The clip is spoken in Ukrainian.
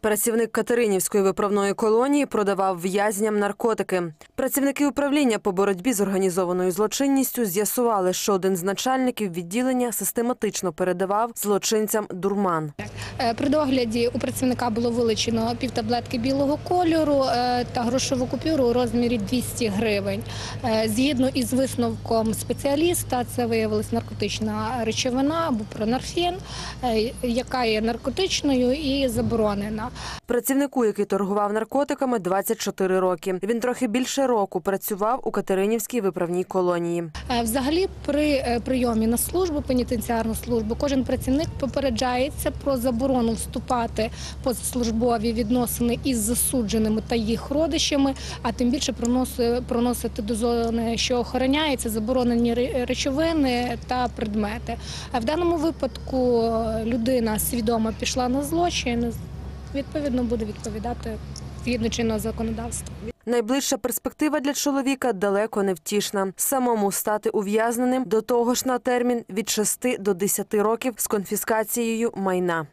Працівник Катеринівської виправної колонії продавав в'язням наркотики. Працівники управління по боротьбі з організованою злочинністю з'ясували, що один з начальників відділення систематично передавав злочинцям дурман. Е, При догляді у працівника було вилучено півтаблетки білого кольору е, та грошову купюру у розмірі 200 гривень. Е, Згідно із висновком спеціаліста, це виявилась наркотична речовина, бупронорфін, е, яка є наркотичною і заборонена. Працівнику, який торгував наркотиками, 24 роки. Він трохи більше року працював у Катеринівській виправній колонії. Е, Взагалі, при е, прийомі на службу, пенітенціарну службу, кожен працівник попереджається про заборону вступати позаслужбові відносини із засудженими та їх родичами, а тим більше проноси- проносити до зони, що охороняється, заборонені речовини та предмети. А в даному випадку е, людина свідомо пішла на злочин, відповідно буде відповідати згідно чинного законодавства. Найближча перспектива для чоловіка далеко не втішна. Самому стати ув'язненим до того ж на термін від 6 до 10 років з конфіскацією майна.